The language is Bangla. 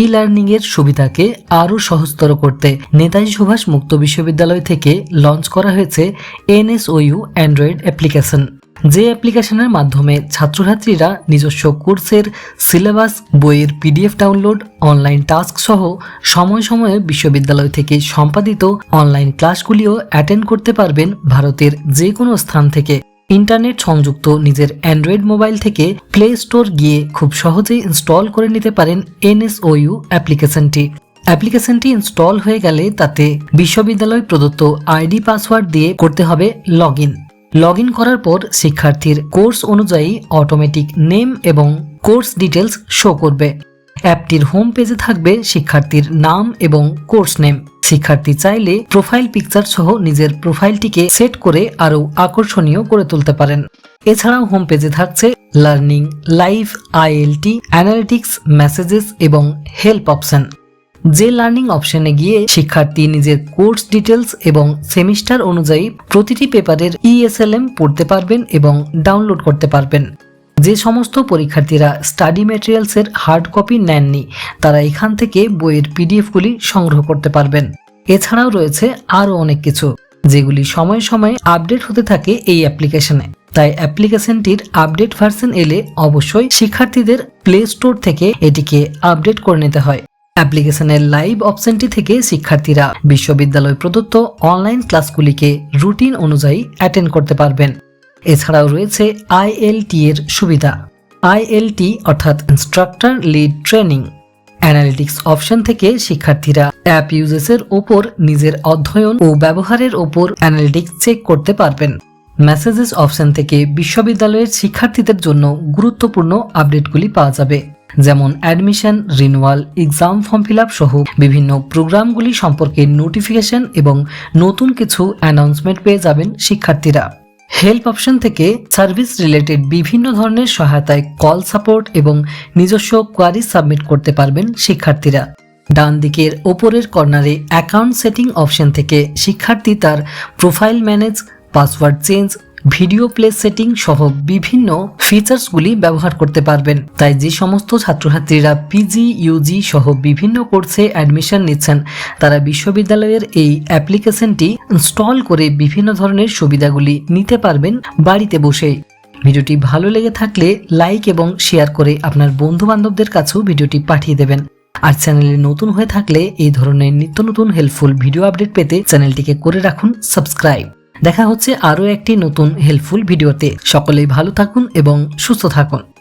ই লার্নিং এর সুবিধাকে আরও সহজতর করতে নেতাজি সুভাষ মুক্ত বিশ্ববিদ্যালয় থেকে লঞ্চ করা হয়েছে এনএসওইউ অ্যান্ড্রয়েড অ্যাপ্লিকেশন। যে অ্যাপ্লিকেশনের মাধ্যমে ছাত্রছাত্রীরা নিজস্ব কোর্সের সিলেবাস, বইয়ের পিডিএফ ডাউনলোড, অনলাইন টাস্ক সহ সময় সময়ে বিশ্ববিদ্যালয় থেকে সম্পাদিত অনলাইন ক্লাসগুলিও অ্যাটেন্ড করতে পারবেন ভারতের যে কোনো স্থান থেকে। ইন্টারনেট সংযুক্ত নিজের অ্যান্ড্রয়েড মোবাইল থেকে প্লে স্টোর গিয়ে খুব সহজেই ইনস্টল করে নিতে পারেন এনএসওইউ অ্যাপ্লিকেশনটি অ্যাপ্লিকেশনটি ইনস্টল হয়ে গেলে তাতে বিশ্ববিদ্যালয় প্রদত্ত আইডি পাসওয়ার্ড দিয়ে করতে হবে লগ ইন লগ ইন করার পর শিক্ষার্থীর কোর্স অনুযায়ী অটোমেটিক নেম এবং কোর্স ডিটেলস শো করবে। অ্যাপটির হোম পেজে থাকবে শিক্ষার্থীর নাম এবং কোর্স নেম শিক্ষার্থী চাইলে প্রোফাইল পিকচার সহ নিজের প্রোফাইলটিকে সেট করে আরও আকর্ষণীয় করে তুলতে পারেন। এছাড়াও হোম পেজে থাকছে learning live ILT analytics messages এবং হেল্প অপশন যে লার্নিং অপশনে গিয়ে শিক্ষার্থী নিজের কোর্স ডিটেলস এবং সেমিস্টার অনুযায়ী প্রতিটি পেপারের ইএসএলএম পড়তে পারবেন এবং ডাউনলোড করতে পারবেন। যে সমস্ত পরীক্ষার্থীরা স্টাডি ম্যাটেরিয়ালসের হার্ড কপি নেননি, তারা এখান থেকে বইয়ের পিডিএফগুলি সংগ্রহ করতে পারবেন। এছাড়াও রয়েছে আরও অনেক কিছু, যেগুলি সময়ে সময়ে আপডেট হতে থাকে এই অ্যাপ্লিকেশনে তাই অ্যাপ্লিকেশনটির আপডেট ভার্সন এলে অবশ্যই শিক্ষার্থীদের প্লে স্টোর থেকে এটিকে আপডেট করে নিতে হয়। অ্যাপ্লিকেশনের লাইভ অপশনটি থেকে শিক্ষার্থীরা বিশ্ববিদ্যালয় প্রদত্ত অনলাইন ক্লাসগুলিকে রুটিন অনুযায়ী অ্যাটেন্ড করতে পারবেন। এছাড়াও রয়েছে আইএলটি এর সুবিধা। আইএলটি অর্থাৎ instructor led training analytics option থেকে শিক্ষার্থীরা অ্যাপ ইউজেসের ওপর নিজের অধ্যয়ন ও ব্যবহারের ওপর অ্যানালিটিক্স চেক করতে পারবেন। মেসেজেস অপশন থেকে বিশ্ববিদ্যালয়ের শিক্ষার্থীদের জন্য গুরুত্বপূর্ণ আপডেটগুলি পাওয়া যাবে। যেমন admission renewal exam form fill সহ বিভিন্ন প্রোগ্রামগুলি সম্পর্কে নোটিফিকেশন এবং নতুন কিছু অ্যানাউন্সমেন্ট পেয়ে যাবেন শিক্ষার্থীরা। হেল্প অপশন থেকে সার্ভিস রিলেটেড বিভিন্ন ধরনের সহায়তায় কল সাপোর্ট এবং নিজস্ব কোয়ারি সাবমিট করতে পারবেন শিক্ষার্থীরা। ডান দিকের ওপরের কর্নারে অ্যাকাউন্ট সেটিং অপশন থেকে শিক্ষার্থী তার profile manage, password change video play setting সহ বিভিন্ন ফিচার্সগুলি ব্যবহার করতে পারবেন। তাই যে সমস্ত ছাত্রছাত্রীরা পিজি ইউজি সহ বিভিন্ন কোর্সে অ্যাডমিশন নিচ্ছেন, তারা বিশ্ববিদ্যালয়ের এই অ্যাপ্লিকেশনটি ইনস্টল করে বিভিন্ন ধরনের সুবিধাগুলি নিতে পারবেন বাড়িতে বসেই ভিডিওটি ভালো লেগে থাকলে লাইক এবং শেয়ার করে আপনার বন্ধু বান্ধবদের কাছেও ভিডিওটি পাঠিয়ে দেবেন। আর চ্যানেলে নতুন হয়ে থাকলে এই ধরনের নিত্য নতুন হেল্পফুল ভিডিও আপডেট পেতে চ্যানেলটিকে করে রাখুন সাবস্ক্রাইব দেখা হচ্ছে আরও একটি নতুন হেল্পফুল ভিডিওতে। সকলেই ভালো থাকুন এবং সুস্থ থাকুন।